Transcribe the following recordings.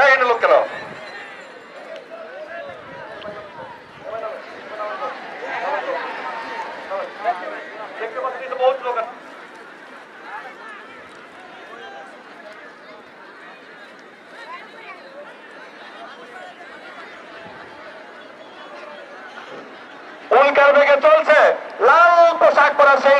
এই এটা লোক কেন চলছে। লাল পোশাক পরা সেই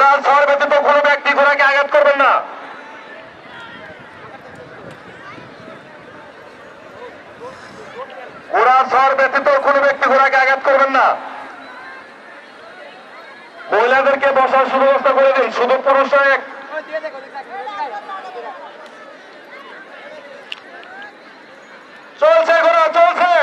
ঘোড়ার ঝড় ব্যতীত কোনো ব্যক্তি ঘোড়াকে আঘাত করবেন না। ঘোড়ার ঝড় ব্যতীত কোনো ব্যক্তি ঘোড়াকে আঘাত করবেন না। মহিলাদেরকে বসার সুব্যবস্থা করে দিন। শুধু পুরুষরা চলছে ঘোড়া চলছে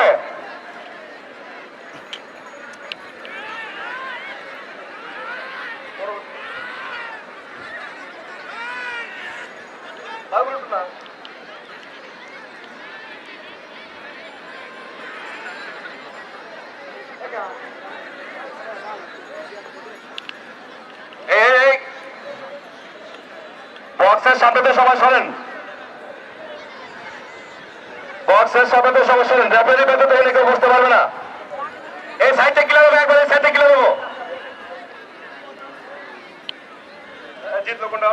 এই বক্সের সাথে তো সবাই সরেন। বক্সের সাথে তো সবাই সরেন। রেফারি ব্যতীত এখানে কেউ বসতে পারবে না। এই সাইডটা কিলো দেবো একবার এই সাইডটা কিলো দেবো জিতলো কোনটা?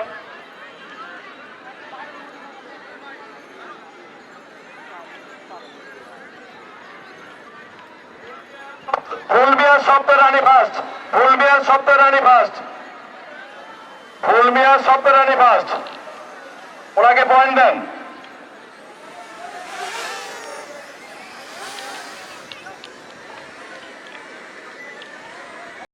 ফুলমিয়া শব্দ রানী ফার্স্ট ফুলমিয়া শব্দ রানী ফার্স্ট ফুলমিয়া শব্দ রানী ফার্স্ট ওনাকে পয়েন্ট দেন।